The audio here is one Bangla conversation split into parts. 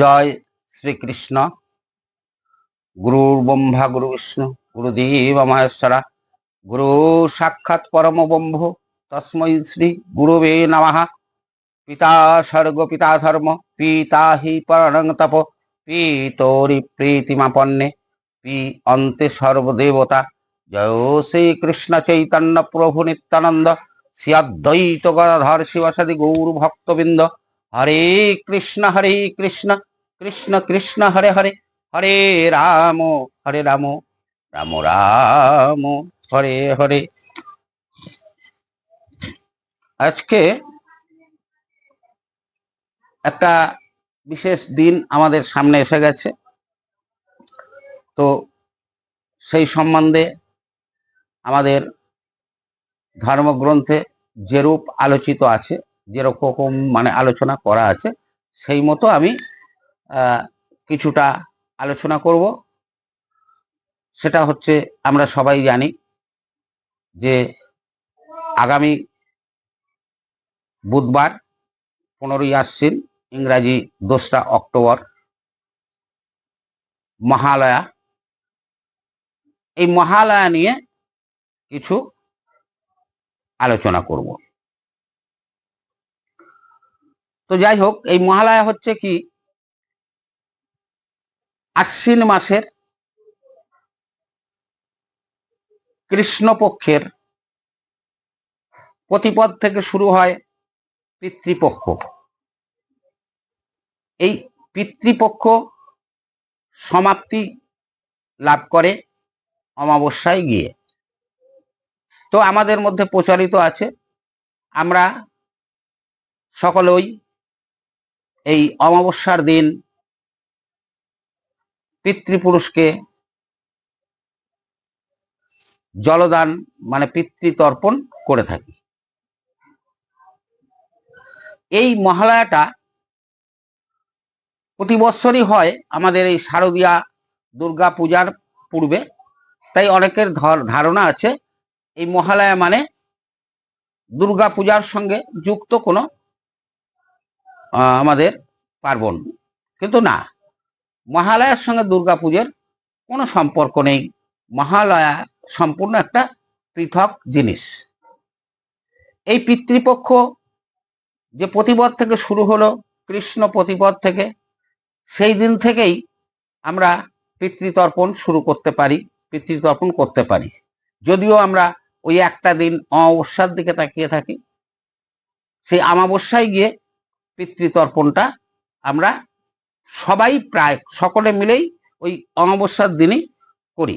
জয় শ্রীকৃষ্ণ। গুরুর ব্রহ্মা গুরু বিষ্ণু, গুরুদেব, মহেশ্বরা, গুরু সাক্ষাৎ পরম ব্রহ্ম, তস্মৈ শ্রী গুরুবে নমঃ। পিতা স্বর্গ, পিতা ধর্ম, পিতা হি পরং তপ, পিতরি প্রীতিমাপন্নে পি অন্তে সর্বদেবতা। জয় শ্রীকৃষ্ণ চৈতন্য প্রভু নিত্যানন্দ শ্রী অদ্বৈত গদাধর শিবসাদি গৌর ভক্তবৃন্দ হরে কৃষ্ণ হরে কৃষ্ণ। কৃষ্ণ কৃষ্ণ হরে হরে হরে রাম হরে রাম রাম রাম, হরে হরে। আজকে একটা বিশেষ দিন আমাদের সামনে এসে গেছে। তো সেই সম্বন্ধে আমাদের ধর্মগ্রন্থে যেরূপ আলোচিত আছে, যেরকম মানে আলোচনা করা আছে, সেই মতো আমি কিছুটা আলোচনা করব। সেটা হচ্ছে আমরা সবাই জানি যে আগামী বুধবার পনেরোই আশ্বিন ইংরাজি দোসরা অক্টোবর মহালয়া। এই মহালয়া নিয়ে কিছু আলোচনা করব। তো যাই হোক, এই মহালয়া হচ্ছে কি আশ্বিন মাসের কৃষ্ণপক্ষের প্রতিপদ থেকে শুরু হয় পিতৃপক্ষ। এই পিতৃপক্ষ সমাপ্তি লাভ করে অমাবস্যায় গিয়ে। তো আমাদের মধ্যে প্রচলিত আছে, আমরা সকলেই এই অমাবস্যার দিন পিতৃপুরুষকে জলদান মানে পিতৃতর্পণ করে থাকি। এই মহালয়াটা প্রতি বৎসরই হয় আমাদের এই শারদীয়া দুর্গা পূজার পূর্বে। তাই অনেকের ধর- ধারণা আছে এই মহালয়া মানে দুর্গা পূজার সঙ্গে যুক্ত কোনো আমাদের পার্বণ। কিন্তু না মহালয়ার সঙ্গে দুর্গা পুজোর কোনো সম্পর্ক নেই। মহালয়া সম্পূর্ণ একটা পৃথক জিনিস। এই পিতৃপক্ষ যে প্রতিপদ থেকে শুরু হলো, কৃষ্ণ প্রতিপদ থেকে, সেই দিন থেকেই আমরা পিতৃতর্পণ শুরু করতে পারি, পিতৃতর্পণ করতে পারি। যদিও আমরা ওই একটা দিন অমাবস্যার দিকে তাকিয়ে থাকি, সেই অমাবস্যায় গিয়ে পিতৃতর্পণটা আমরা সবাই প্রায় সকলে মিলেই ওই অমাবস্যার দিনই করি।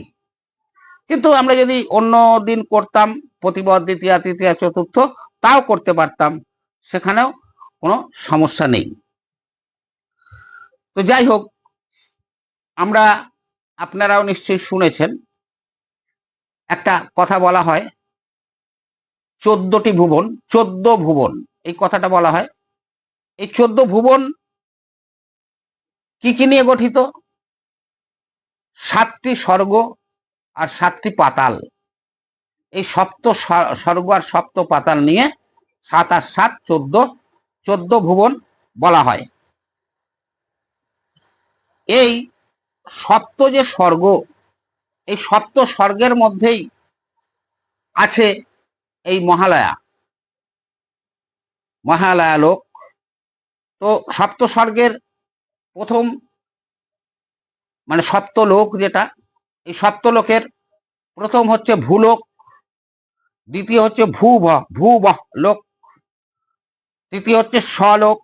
কিন্তু আমরা যদি অন্য দিন করতাম প্রতিপদ দ্বিতীয়, তৃতীয়, চতুর্থ, তাও করতে পারতাম, সেখানেও কোনো সমস্যা নেই। তো যাই হোক, আমরা, আপনারাও নিশ্চয়ই শুনেছেন, একটা কথা বলা হয়, চোদ্দটি ভুবন, চোদ্দ ভুবন, এই কথাটা বলা হয়। এই চোদ্দ ভুবন কি কি নিয়ে গঠিত? সাতটি স্বর্গ আর সাতটি পাতাল। এই সপ্ত স্বর্গ আর সপ্ত পাতাল নিয়ে সাত আর সাত চোদ্দ চোদ্দ ভুবন বলা হয়। এই সপ্ত যে স্বর্গ, এই সপ্ত স্বর্গের মধ্যেই আছে এই মহালয়া। মহালয়া লোক। তো সপ্ত স্বর্গের প্রথম মানে সপ্ত লোক যেটা, এই সপ্ত লোকের প্রথম হচ্ছে ভূলোক, দ্বিতীয় হচ্ছে ভূভ ভূব লোক, তৃতীয় হচ্ছে স্বলোক,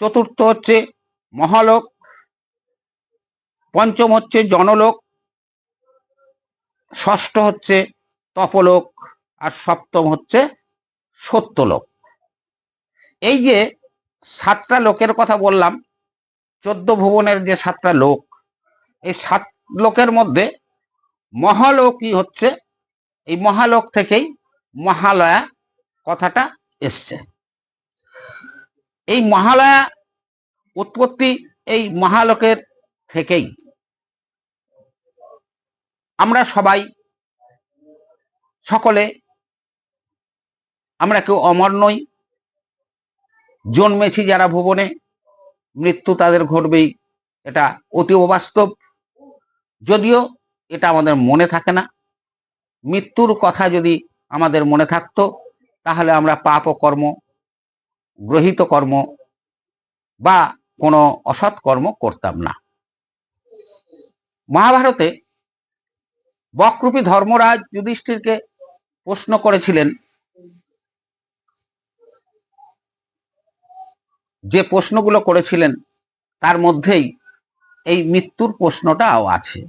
চতুর্থ হচ্ছে মহালোক, পঞ্চম হচ্ছে জনলোক, ষষ্ঠ হচ্ছে তপলোক, আর সপ্তম হচ্ছে সত্যলোক। এই যে সাতটা লোকের কথা বললাম চোদ্দ ভুবনের যে সাতটা লোক, এই সাত লোকের মধ্যে মহালোকই হচ্ছে, এই মহালোক থেকেই মহালয়া কথাটা এসছে। এই মহালয়া উৎপত্তি এই মহালোকের থেকেই। আমরা সবাই, সকলে, আমরা কেউ অমর নই। জন্মেছি যারা ভুবনে মৃত্যু তাদের ঘটবেই। এটা অতি অবাস্তব। যদিও এটা আমাদের মনে থাকে না। মৃত্যুর কথা যদি আমাদের মনে থাকতো, তাহলে আমরা পাপ কর্ম, গ্রহিত কর্ম বা কোনো অসৎ কর্ম করতাম না। মহাভারতে বকরূপী ধর্মরাজ যুধিষ্ঠিরকে প্রশ্ন করেছিলেন যে প্রশ্নগুলো করেছিলেন, তার মধ্যেই এই মৃত্যুর প্রশ্নটাও আছে।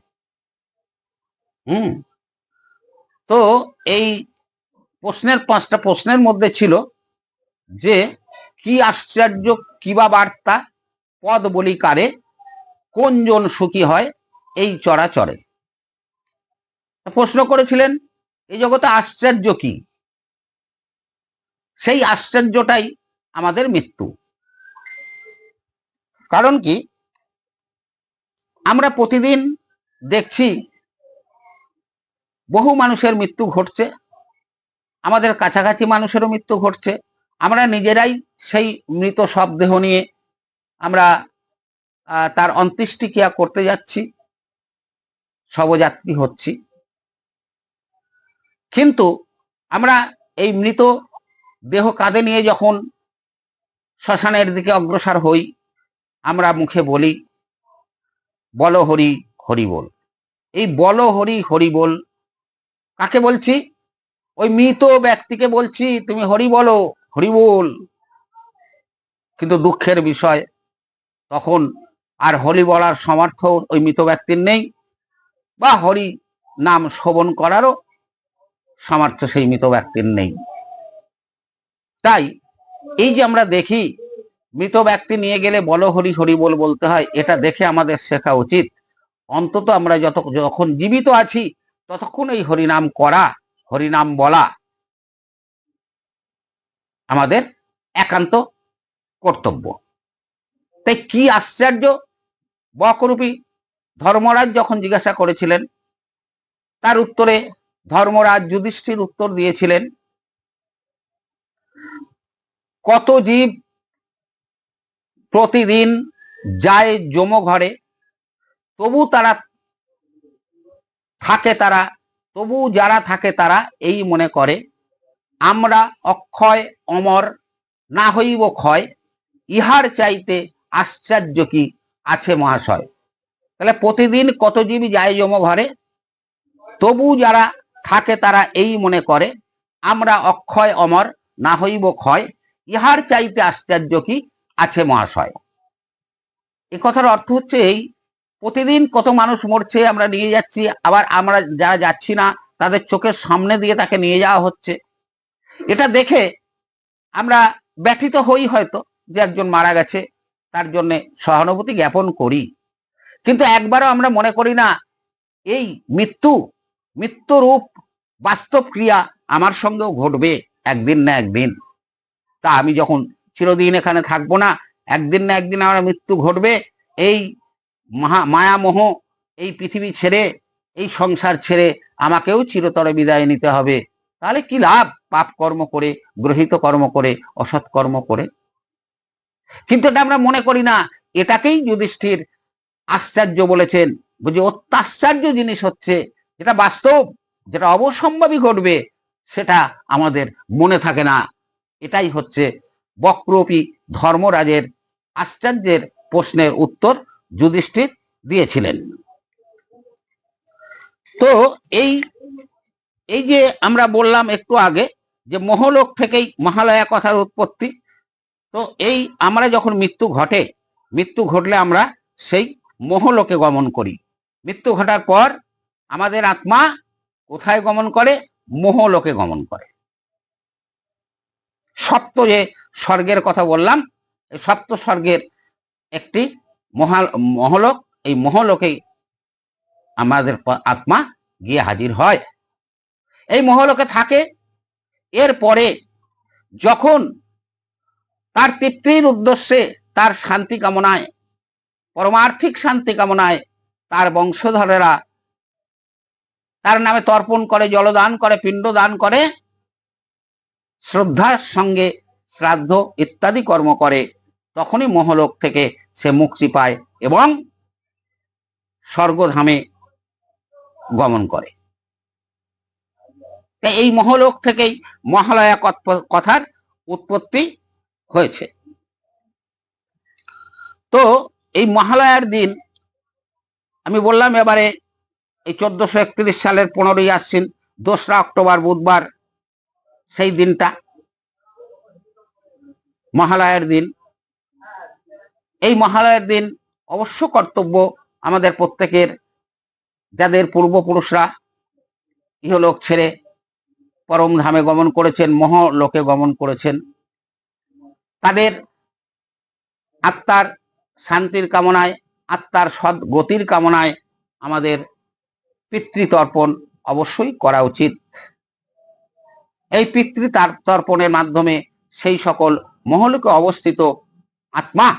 হুম? তো এই প্রশ্নের পাঁচটা প্রশ্নের মধ্যে ছিল যে, কি আশ্চর্য কিবা বার্তা পদ বলি কারে কোনজন সুখী হয় এই চরাচরে? প্রশ্ন করেছিলেন এই জগতে আশ্চর্য কি? সেই আশ্চর্যটাই আমাদের মৃত্যু। কারণ কি? আমরা প্রতিদিন দেখছি বহু মানুষের মৃত্যু ঘটছে, আমাদের কাছাকাছি মানুষেরও মৃত্যু ঘটছে, আমরা নিজেরাই সেই মৃত শবদেহ নিয়ে আমরা তার অন্ত্যেষ্টিক্রিয়া করতে যাচ্ছি, শবযাত্রী হচ্ছি। কিন্তু আমরা এই মৃত দেহ কাঁধে নিয়ে যখন শ্মশানের দিকে অগ্রসর হই আমরা মুখে বলি, বল হরি হরি বল। এই বল হরি হরি বল কাকে বলছি? ওই মৃত ব্যক্তিকে বলছি, তুমি হরি বলো, হরি বল। কিন্তু দুঃখের বিষয়, তখন আর হরি বলার সমর্থ ওই মৃত ব্যক্তির নেই, বা হরি নাম শোভন করারও সামর্থ্য সেই মৃত ব্যক্তির নেই। তাই, এই যে আমরা দেখি মৃত ব্যক্তি নিয়ে গেলে বলো হরি হরি বল বলতে হয়, এটা দেখে আমাদের শেখা উচিত। অন্তত আমরা যত যখন জীবিত আছি, ততক্ষণ এই হরিনাম করা, হরিনাম বলা আমাদের একান্ত কর্তব্য। তাই কি আশ্চর্য? বকরূপী ধর্মরাজ যখন জিজ্ঞাসা করেছিলেন, তার উত্তরে ধর্মরাজ যুধিষ্ঠির উত্তর দিয়েছিলেন, কত জীব প্রতিদিন যায় যম ঘরে, তবু তারা থাকে তারা, তবু যারা থাকে তারা এই মনে করে, আমরা অক্ষয় অমর না হইব ক্ষয়, ইহার চাইতে আশ্চর্য কি আছে মহাশয়? তাহলে প্রতিদিন কত জীবী যায় যম ঘরে? তবু যারা থাকে তারা এই মনে করে, আমরা অক্ষয় অমর না হইব ক্ষয়, ইহার চাইতে আশ্চর্য কি আছে মহাশয়। এ কথার অর্থ হচ্ছে এই, প্রতিদিন কত মানুষ মরছে আমরা নিয়ে যাচ্ছি, আবার আমরা যারা যাচ্ছি না, তাদের চোখের সামনে দিয়ে তাকে নিয়ে যাওয়া হচ্ছে। এটা দেখে আমরা ব্যথিত হই হয়তো যে একজন মারা গেছে, তার জন্য সহানুভূতি জ্ঞাপন করি। কিন্তু একবারও আমরা মনে করি না, এই মৃত্যু, মৃত্যুরূপ বাস্তব ক্রিয়া আমার সঙ্গেও ঘটবে একদিন না একদিন। তা আমি যখন চিরদিন এখানে থাকব না। একদিন না একদিন আমার মৃত্যু ঘটবে। এই মহা মায়ামোহ, এই পৃথিবী ছেড়ে, এই সংসার ছেড়ে আমাকেও চিরতরে বিদায় নিতে হবে। তাহলে কি লাভ? পাপ কর্ম করে, গ্রহিত কর্ম করে, অসৎ কর্ম করে। কিন্তু এটা আমরা মনে করি না। এটাকেই যুধিষ্ঠির আশ্চর্য বলেছেন। বুঝি অত্যাশ্চর্য জিনিস হচ্ছে, যেটা বাস্তব, যেটা অবসম্ভাবী ঘটবে, সেটা আমাদের মনে থাকে না। এটাই হচ্ছে বক্রপী ধর্মরাজের আশ্চর্যের প্রশ্নের উত্তর যুধিষ্ঠির দিয়েছিলেন। তো এই এই যে আমরা বললাম একটু আগে যে মহলোক থেকেই মহালয়া কথার উৎপত্তি, তো এই আমরা যখন মৃত্যু ঘটে, মৃত্যু ঘটলে আমরা সেই মহলোকে গমন করি। মৃত্যু ঘটার পর আমাদের আত্মা কোথায় গমন করে? মোহলোকে গমন করে। সপ্ত যে স্বর্গের কথা বললাম, এই সপ্ত স্বর্গের একটি মহাল, মহলোক, এই মহলোকেই আমাদের আত্মা গিয়ে হাজির হয়। এই মহলোকে থাকে এরপরে যখন তার তৃপ্তির উদ্দেশ্যে তার শান্তি কামনায়, পরমার্থিক শান্তি কামনায় তার বংশধরেরা তার নামে তর্পণ করে, জলদান করে পিণ্ড দান করে শ্রদ্ধার সঙ্গে শ্রাদ্ধ ইত্যাদি কর্ম করে, তখনই মহলোক থেকে সে মুক্তি পায় এবং স্বর্গধামে গমন করে। এই মহলোক থেকেই মহালয়া কথ- কথার উৎপত্তি হয়েছে। তো এই মহালয়ার দিন আমি বললাম এবারে এই চোদ্দশো একত্রিশ সালের পনেরোই আশ্বিন দোসরা অক্টোবর বুধবার সেই দিনটা, মহালয়ার দিন। এই মহালয়ার দিন অবশ্য কর্তব্য আমাদের প্রত্যেকের, যাদের পূর্বপুরুষরা ইহলোক ছেড়ে পরম ধামে গমন করেছেন, মহলোকে গমন করেছেন, তাদের আত্মার শান্তির কামনায়, আত্মার সৎ গতির কামনায় আমাদের পিতৃতর্পণ অবশ্যই করা উচিত। এই পিতৃ তার- তর্পণের মাধ্যমে সেই সকল মহলোকে অবস্থিত আত্মা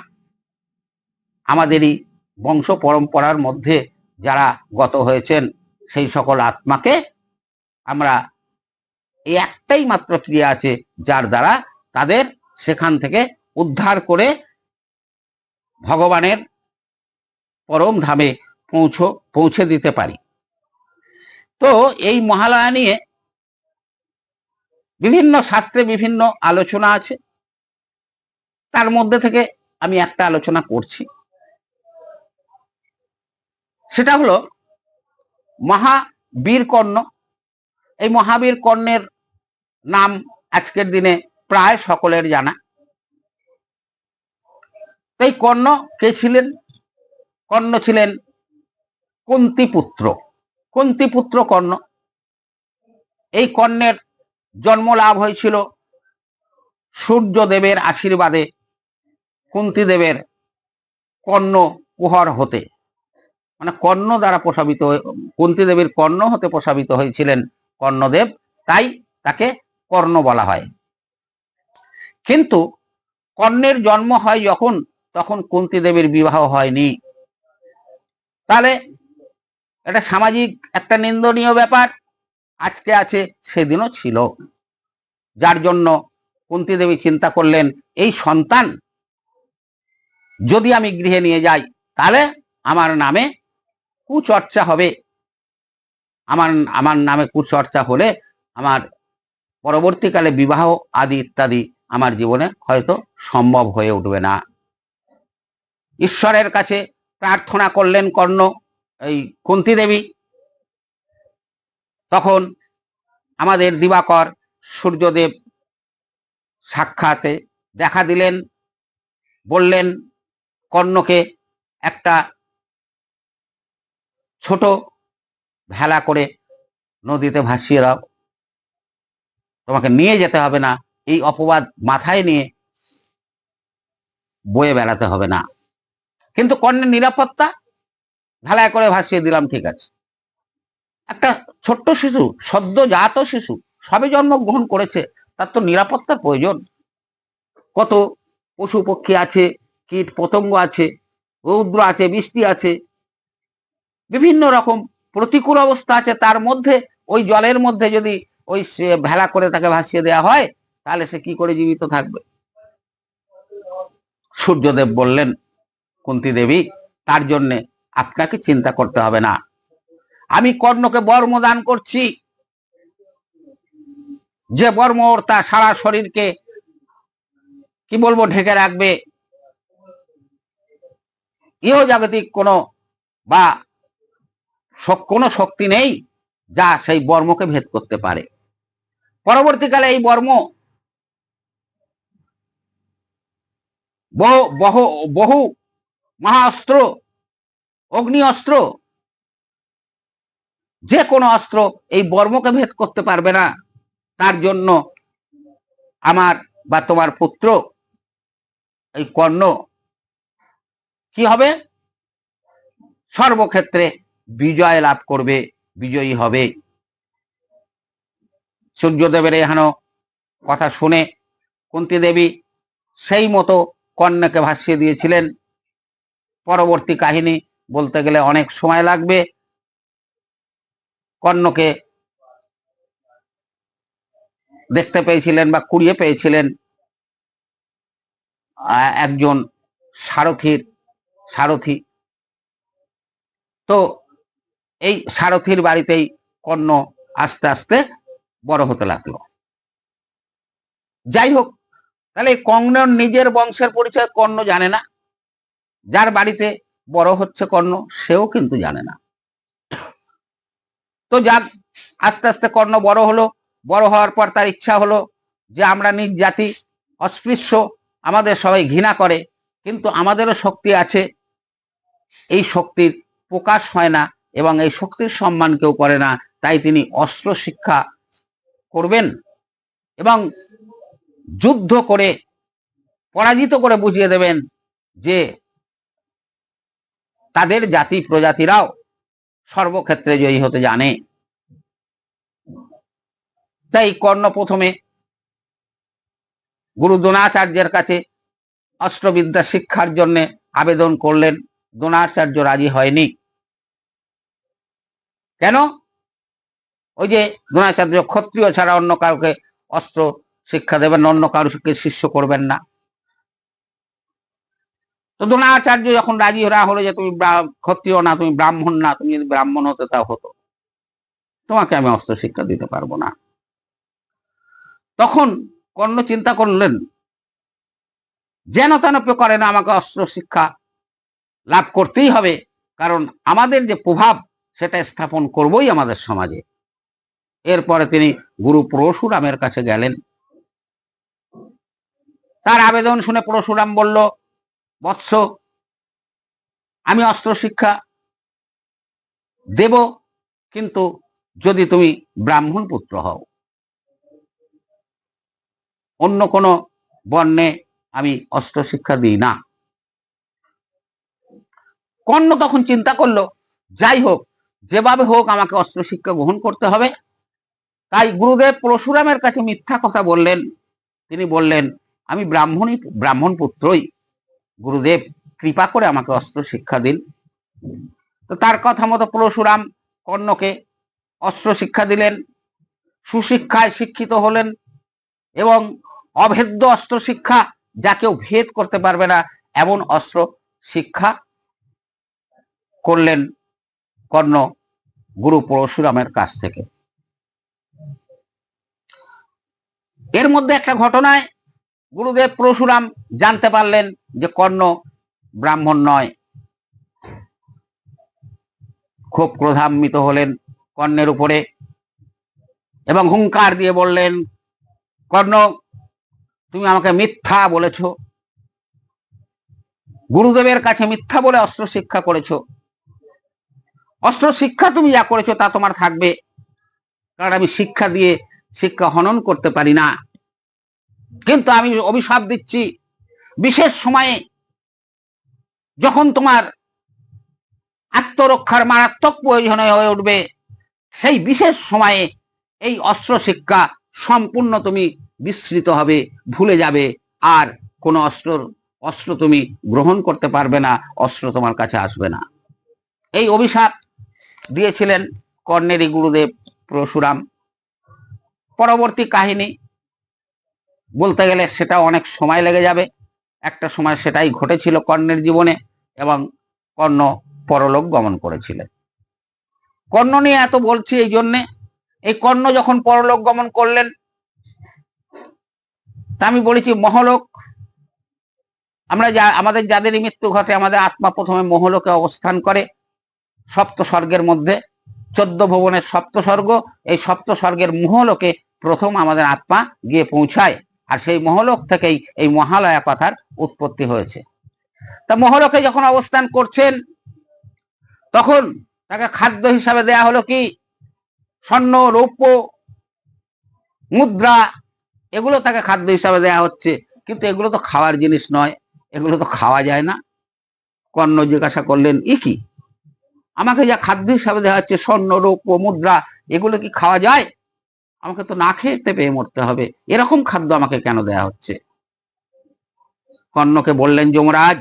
আমাদেরই বংশ পরম্পরার মধ্যে যারা গত হয়েছেন, সেই সকল আত্মাকে আমরা এই একটাই মাত্র ক্রিয়া আছে, যার দ্বারা তাদের সেখান থেকে উদ্ধার করে ভগবানের পরম ধামে পৌঁছ, পৌঁছে দিতে পারি। তো এই মহালয়া নিয়ে বিভিন্ন শাস্ত্রে বিভিন্ন আলোচনা আছে। তার মধ্যে থেকে আমি একটা আলোচনা করছি। সেটা হলো মহাবীর কর্ণ। এই মহাবীর কর্ণের নাম আজকের দিনে প্রায় সকলের জানা। এই কর্ণ কে ছিলেন? কর্ণ ছিলেন কুন্তি পুত্র কুন্তি পুত্র কর্ণ। এই কর্ণের জন্ম লাভ হয়েছিল সূর্যদেবের আশীর্বাদে কুন্তিদেবের কর্ণ কুহর হতে। মানে কর্ণ দ্বারা প্রসাবিত কুন্তিদেবীর কর্ণ হতে প্রসাবিত হয়েছিলেন কর্ণদেব, তাই তাকে কর্ণ বলা হয়। কিন্তু কর্ণের জন্ম হয় যখন, তখন কুন্তি দেবীর বিবাহ হয়নি। তাহলে এটা সামাজিক একটা নিন্দনীয় ব্যাপার। আজকে আছে, সেদিনও ছিল। যার জন্য কুন্তি দেবী চিন্তা করলেন, এই সন্তান যদি আমি গৃহে নিয়ে যাই, তাহলে আমার নামে কুচর্চা হবে। আমার আমার নামে কুচর্চা হলে আমার পরবর্তীকালে বিবাহ আদি ইত্যাদি আমার জীবনে হয়তো সম্ভব হয়ে উঠবে না। ঈশ্বরের কাছে প্রার্থনা করলেন কর্ণ, এই কুন্তি দেবী। তখন আমাদের দিবাকর সূর্যদেব সাক্ষাতে দেখা দিলেন, বললেন, কর্ণকে একটা ছোট ভেলা করে নদীতে ভাসিয়ে দাও। তোমাকে নিয়ে যেতে হবে না, এই অপবাদ মাথায় নিয়ে বয়ে বেড়াতে হবে না। কিন্তু কর্ণের নিরাপত্তা, ভেলায় করে ভাসিয়ে দিলাম, ঠিক আছে। একটা ছোট্ট শিশু, সদ্যজাত শিশু সবে জন্মগ্রহণ করেছে, তার তো নিরাপত্তার প্রয়োজন। কত পশু পক্ষী আছে, কীট পতঙ্গ আছে, রৌদ্র আছে, বৃষ্টি আছে, বিভিন্ন রকম প্রতিকূল অবস্থা আছে, তার মধ্যে, ওই জলের মধ্যে যদি ওই সে ভেলা করে তাকে ভাসিয়ে দেওয়া হয়, তাহলে সে কি করে জীবিত থাকবে? সূর্যদেব বললেন, কুন্তি দেবী, তার জন্যে আপনাকে চিন্তা করতে হবে না। আমি কর্ণকে বর্ম দান করছি। যে বর্ম ওর তার সারা শরীরকে, কি বলব, ঢেকে রাখবে। ইহ জাগতিক কোনো বা কোনো শক্তি নেই যা সেই বর্মকে ভেদ করতে পারে। পরবর্তীকালে এই বর্ম বহু বহু বহু মহাস্ত্র অগ্নি অস্ত্র যে কোনো অস্ত্র এই বর্মকে ভেদ করতে পারবে না। তার জন্য আমার বা তোমার পুত্র, এই কর্ণ, কি হবে? সর্বক্ষেত্রে বিজয় লাভ করবে, বিজয়ী হবে। সূর্যদেবের এহানো কথা শুনে কুন্তি দেবী সেই মতো কন্যাকে ভাসিয়ে দিয়েছিলেন। পরবর্তী কাহিনী বলতে গেলে অনেক সময় লাগবে। কর্ণকে দেখতে পেয়েছিলেন বা কুড়িয়ে পেয়েছিলেন একজন সারথীর, সারথি। তো এই সারথীর বাড়িতেই কর্ণ আস্তে আস্তে বড় হতে লাগল। যাই হোক, তাহলে কর্ণর নিজের বংশের পরিচয় কর্ণ জানে না। যার বাড়িতে বড় হচ্ছে কর্ণ, সেও কিন্তু জানে না। তো যাক, আস্তে আস্তে কর্ণ বড় হলো। বড় হওয়ার পর তার ইচ্ছা হলো যে আমরা নিজ জাতি, অস্পৃশ্য, আমাদের সবাই ঘৃণা করে। কিন্তু আমাদেরও শক্তি আছে। এই শক্তির প্রকাশ হয় না এবং এই শক্তির সম্মান কেউ করে না। তাই তিনি অস্ত্র শিক্ষা করবেন এবং যুদ্ধ করে, পরাজিত করে বুঝিয়ে দেবেন যে তাদের জাতি প্রজাতিরাও সর্বক্ষেত্রে জয়ী হতে জানে। তাই কর্ণ প্রথমে গুরু দ্রোণাচার্যের কাছে অস্ত্রবিদ্যা শিক্ষার জন্য আবেদন করলেন। দ্রোণাচার্য রাজি হয়নি। কেন? ওই যে দ্রোণাচার্য ক্ষত্রিয় ছাড়া অন্য কাউকে অস্ত্র শিক্ষা দেবেন অন্য কারোকে শিষ্য করবেন না। তো দ্রোণাচার্য যখন রাজি ওরা হলো যে তুমি ক্ষত্রিয় না, তুমি ব্রাহ্মণ না, তুমি যদি ব্রাহ্মণ হতে তাও হতো। তোমাকে আমি অস্ত্র শিক্ষা দিতে পারব না। তখন কর্ণ চিন্তা করলেন, যেন তেন করে না আমাকে অস্ত্র শিক্ষা লাভ করতেই হবে, কারণ আমাদের যে প্রভাব, সেটা স্থাপন করবই আমাদের সমাজে। এরপরে তিনি গুরু পরশুরামের কাছে গেলেন। তার আবেদন শুনে পরশুরাম বলল বৎস। আমি অস্ত্র শিক্ষা দেব, কিন্তু যদি তুমি ব্রাহ্মণ পুত্র হও, অন্য কোনো বর্ণে আমি অস্ত্র শিক্ষা দিই না। কর্ণ তখন চিন্তা করল, যাই হোক, যেভাবে হোক আমাকে অস্ত্র শিক্ষা গ্রহণ করতে হবে। তাই গুরুদেব পরশুরামের কাছে মিথ্যা কথা বললেন। তিনি বললেন, আমি ব্রাহ্মণই, ব্রাহ্মণ পুত্রই। গুরুদেব কৃপা করে আমাকে অস্ত্র শিক্ষা দিন। তো তার কথা মতো পরশুরাম কর্ণকে অস্ত্র শিক্ষা দিলেন, সুশিক্ষায় শিক্ষিত হলেন এবং অভেদ্য অস্ত্র শিক্ষা যা কেউ ভেদ করতে পারবে না, এমন অস্ত্র শিক্ষা করলেন কর্ণ গুরু পরশুরামের কাছ থেকে। এর মধ্যে একটা ঘটনায় গুরুদেব পরশুরাম জানতে পারলেন যে কর্ণ ব্রাহ্মণ নয়। খুব ক্রোধান্বিত হলেন কর্ণের উপরে এবং হুঙ্কার দিয়ে বললেন, কর্ণ, তুমি আমাকে মিথ্যা বলেছ। গুরুদেবের কাছে মিথ্যা বলে অস্ত্র শিক্ষা করেছ। অস্ত্র শিক্ষা তুমি যা করেছ তা তোমার থাকবে। কারণ আমি শিক্ষা দিয়ে শিক্ষা হনন করতে পারি না। কিন্তু আমি অভিশাপ দিচ্ছি। বিশেষ সময়ে যখন তোমার আত্মরক্ষার মারাত্মক প্রয়োজন হয়ে উঠবে, সেই বিশেষ সময়ে এই অস্ত্র শিক্ষা সম্পূর্ণ তুমি বিস্মৃত হবে, ভুলে যাবে, আর কোনো অস্ত্র অস্ত্র তুমি গ্রহণ করতে পারবে না, অস্ত্র তোমার কাছে আসবে না। এই অভিশাপ দিয়েছিলেন কর্ণেরই গুরুদেব পরশুরাম। পরবর্তী কাহিনী বলতে গেলে সেটা অনেক সময় লেগে যাবে। একটা সময় সেটাই ঘটেছিল কর্ণের জীবনে এবং কর্ণ পরলোক গমন করেছিলেন। কর্ণ নিয়ে এত বলছি এই জন্যে, এই কর্ণ যখন পরলোক গমন করলেন, তা আমি বলেছি মহলোক, আমরা যা, আমাদের যাদেরই মৃত্যু ঘটে, আমাদের আত্মা প্রথমে মহলোকে অবস্থান করে সপ্ত স্বর্গের মধ্যে, চোদ্দ ভুবনের সপ্ত স্বর্গ এই সপ্ত স্বর্গের মহলোকে প্রথম আমাদের আত্মা গিয়ে পৌঁছায়। আর সেই মহলোক থেকেই এই মহালয়া কথার উৎপত্তি হয়েছে। তা মহলোকে যখন অবস্থান করছেন, তখন তাকে খাদ্য হিসাবে দেয়া হলো কি? স্বর্ণ, রৌপ্য, মুদ্রা, এগুলো তাকে খাদ্য হিসাবে দেয়া হচ্ছে। কিন্তু এগুলো তো খাওয়ার জিনিস নয়, এগুলো তো খাওয়া যায় না। কর্ণ জিজ্ঞাসা করলেন ই কি? আমাকে যা খাদ্য হিসাবে দেওয়া হচ্ছে, স্বর্ণ, রৌপ্য, মুদ্রা, এগুলো কি খাওয়া যায়? আমাকে তো না খেতে পেয়ে মরতে হবে। এরকম খাদ্য আমাকে কেন দেয়া হচ্ছে? কর্ণকে বললেন, যমরাজ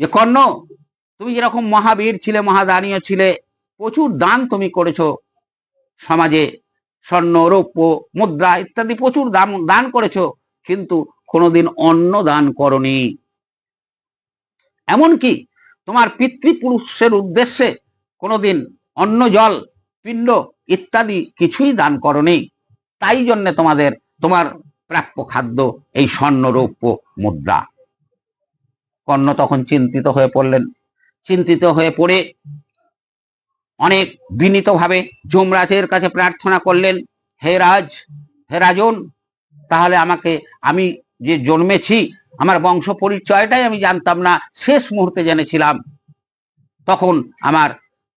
যে কর্ণ, তুমি যেরকম মহাবীর ছিলে, মহাদানীয় ছিলে, প্রচুর দান তুমি করেছ সমাজে, স্বর্ণ, রৌপ্য, মুদ্রা ইত্যাদি প্রচুর দান দান করেছ, কিন্তু কোনোদিন অন্ন দান করনি। এমনকি তোমার পিতৃপুরুষের উদ্দেশ্যে কোনোদিন অন্ন জল, পিণ্ড ইত্যাদি কিছুই দান করনি তাই জন্যে তোমাদের, তোমার প্রাপ্য খাদ্য এই স্বর্ণ রৌপ্য মুদ্রা। কর্ণ তখন চিন্তিত হয়ে পড়লেন। চিন্তিত হয়ে পড়ে অনেক বিনীতভাবে যমরাজের কাছে প্রার্থনা করলেন, হে রাজ, হে রাজন, তাহলে আমাকে, আমি যে জন্মেছি, আমার বংশ পরিচয়টাই আমি জানতাম না, শেষ মুহূর্তে জেনেছিলাম। তখন আমার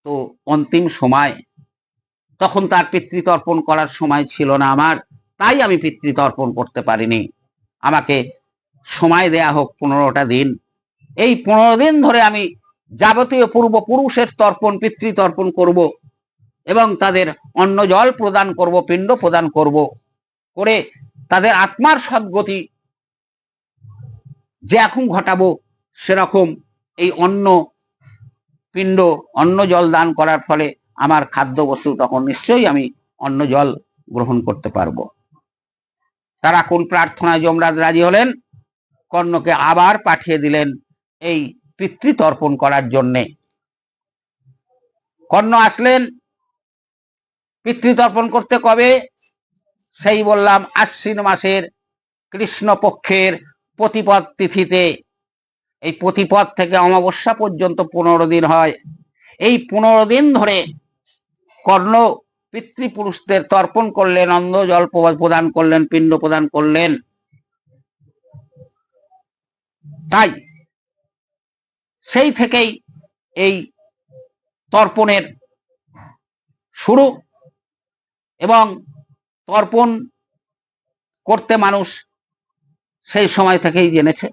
তো অন্তিম সময় তখন তার পিতৃতর্পণ করার সময় ছিল না আমার। তাই আমি পিতৃতর্পণ করতে পারিনি। আমাকে সময় দেয়া হোক পনেরোটা দিন। এই পনেরো দিন ধরে আমি যাবতীয় পূর্বপুরুষের তর্পণ, পিতৃতর্পণ করব এবং তাদের অন্ন জল প্রদান করব, পিণ্ড প্রদান করব করে তাদের আত্মার সদ্গতি যে এখন ঘটাবো সেরকম এই অন্ন, পিণ্ড, অন্ন জল দান করার ফলে আমার খাদ্য বস্তু তখন নিশ্চয়ই আমি অন্ন জল গ্রহণ করতে পারব। তারা কোন প্রার্থনায় যমরাজ রাজি হলেন? কর্ণকে আবার পাঠিয়ে দিলেন এই পিতৃতর্পণ করার জন্যে। কর্ণ আসলেন, পিতৃতর্পণ করতে কবে? সেই বললাম, আশ্বিন মাসের কৃষ্ণ পক্ষের প্রতিপদ তিথিতে। এই প্রতিপদ থেকে অমাবস্যা পর্যন্ত পনেরো দিন হয়। এই পনেরো দিন ধরে কর্ণ পিতৃপুরুষদের তর্পণ করলেন, অন্ধ জল প্রদান করলেন, পিণ্ড প্রদান করলেন। তাই সেই থেকেই এই তর্পণের শুরু এবং তর্পণ করতে মানুষ সেই সময় থেকেই জেনেছে।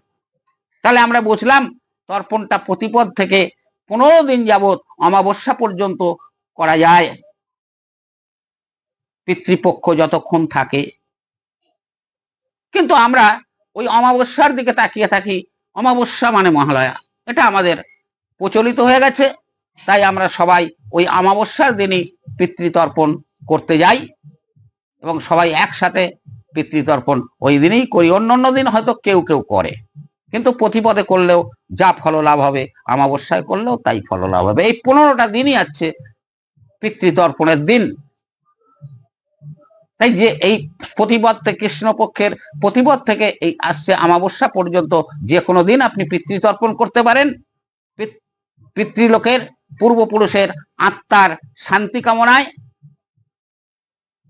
তাহলে আমরা বুঝলাম তর্পণটা প্রতিপদ থেকে পনেরো দিন যাবৎ অমাবস্যা পর্যন্ত করা যায়। পিতৃপক্ষ যতক্ষণ থাকে। কিন্তু আমরা ওই অমাবস্যার দিকে তাকিয়ে থাকি। অমাবস্যা মানে মহালয়া। এটা আমাদের প্রচলিত হয়ে গেছে। তাই আমরা সবাই ওই অমাবস্যার দিনই পিতৃতর্পণ করতে যাই এবং সবাই একসাথে পিতৃতর্পণ ওই দিনেই করি। অন্য অন্য দিন হয়তো কেউ কেউ করে। কিন্তু প্রতিপদে করলেও যা ফল লাভ হবে, অমাবস্যায় করলেও তাই ফল লাভ হবে। এই পনেরোটা দিনই আছে পিতৃতর্পণের দিন। তাই যে এই প্রতিপদ থেকে কৃষ্ণপক্ষের প্রতিপদ থেকে এই আসছে অমাবস্যা পর্যন্ত যে কোনো দিন আপনি পিতৃতর্পণ করতে পারেন। পিতৃলোকের পূর্বপুরুষের আত্মার শান্তি কামনায়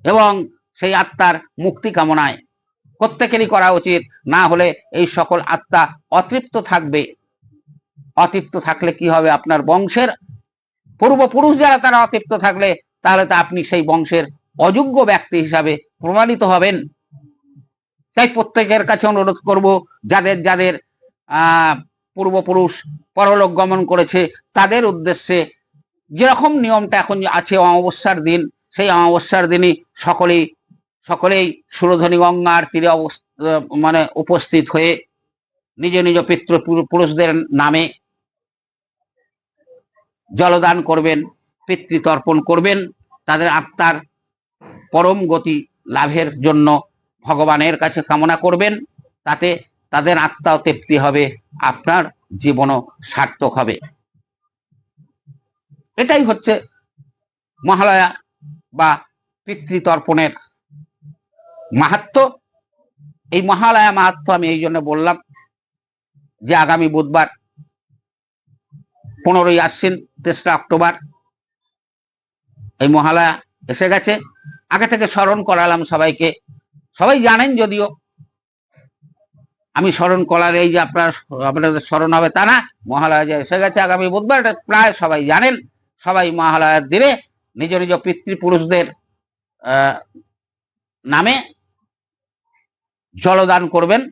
এবং সেই আত্মার মুক্তি কামনায়। প্রত্যেকেরই করা উচিত, না হলে এই সকল আত্মা অতৃপ্ত থাকবে। অতৃপ্ত থাকলে কি হবে? আপনার বংশের পূর্বপুরুষ যারা তারা অতৃপ্ত থাকলে, তাহলে তো আপনি সেই বংশের অযোগ্য ব্যক্তি হিসাবে প্রমাণিত হবেন। তাই প্রত্যেকের কাছে অনুরোধ করব, যাদের যাদের পূর্বপুরুষ পরলোক গমন করেছে, তাদের উদ্দেশ্যে যেরকম নিয়মটা এখন আছে অমাবস্যার দিন, সেই অমাবস্যার দিনই সকলেই সকলেই সুরধনী গঙ্গার তীরে মানে উপস্থিত হয়ে, নিজ নিজ পিতৃ পুরুষদের নামে জলদান করবেন, পিতৃতর্পণ করবেন, তাদের আত্মার পরম গতি লাভের জন্য ভগবানের কাছে কামনা করবেন, তাতে তাদের আত্মাও তৃপ্তি হবে, আপনার জীবনও সার্থক হবে। এটাই হচ্ছে মহালয়া বা পিতৃতর্পণের মাহাত্ম। এই মহালয়া মাহাত্ম আমি এই জন্য বললাম যে আগামী বুধবার পনেরোই আশ্বিন, তেসরা অক্টোবর। এই মহালয়া এসে গেছে। আগে থেকে স্মরণ করালাম সবাইকে। সবাই জানেন যদিও আমি স্মরণ করার এই যে আপনার আপনাদের স্মরণ হবে তা না, মহালয়া যে এসে গেছে আগামী বুধবার প্রায় সবাই জানেন। সবাই মহালয়ার দিনে নিজ নিজ পিতৃপুরুষদের নামে জলদান করবেন।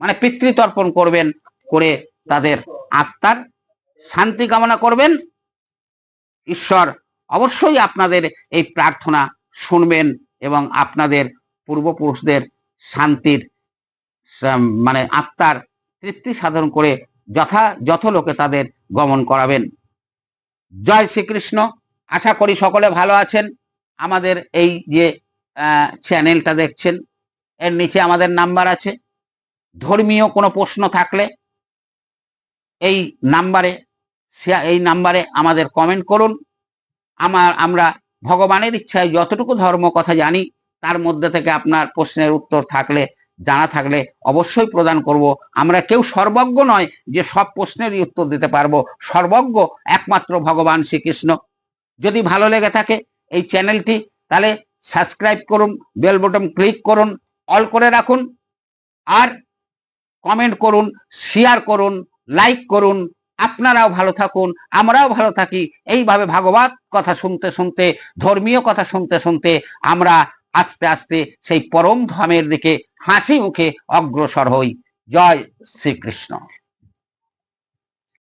মানে পিতৃতর্পণ করবেন করে তাদের আত্মার শান্তি কামনা করবেন। ঈশ্বর অবশ্যই আপনাদের এই প্রার্থনা শুনবেন এবং আপনাদের পূর্বপুরুষদের শান্তির মানে আত্মার তৃপ্তি সাধন করে যথা যত লোকে তাদের গমন করাবেন। জয় শ্রীকৃষ্ণ। আশা করি সকলে ভালো আছেন। আমাদের এই যে চ্যানেলটা দেখছেন, এর নিচে আমাদের নাম্বার আছে। ধর্মীয় কোনো প্রশ্ন থাকলে এই নাম্বারে এই নাম্বারে আমাদের কমেন্ট করুন। আমার, আমরা ভগবানের ইচ্ছায় যতটুকু ধর্ম কথা জানি, তার মধ্যে থেকে আপনার প্রশ্নের উত্তর থাকলে, জানা থাকলে অবশ্যই প্রদান করব। আমরা কেউ সর্বজ্ঞ নয় যে সব প্রশ্নেরই উত্তর দিতে পারব। সর্বজ্ঞ একমাত্র ভগবান শ্রীকৃষ্ণ। যদি ভালো লেগে থাকে এই চ্যানেলটি তাহলে সাবস্ক্রাইব করুন বেল বটন ক্লিক করুন অল করে রাখুন, আর কমেন্ট করুন শেয়ার করুন লাইক করুন আপনারাও ভালো থাকুন, আমরাও ভালো থাকি। এইভাবে ভাগবত কথা শুনতে শুনতে, ধর্মীয় কথা শুনতে শুনতে আমরা আস্তে আস্তে সেই পরম ধামের দিকে হাসি মুখে অগ্রসর হই। জয় শ্রীকৃষ্ণ।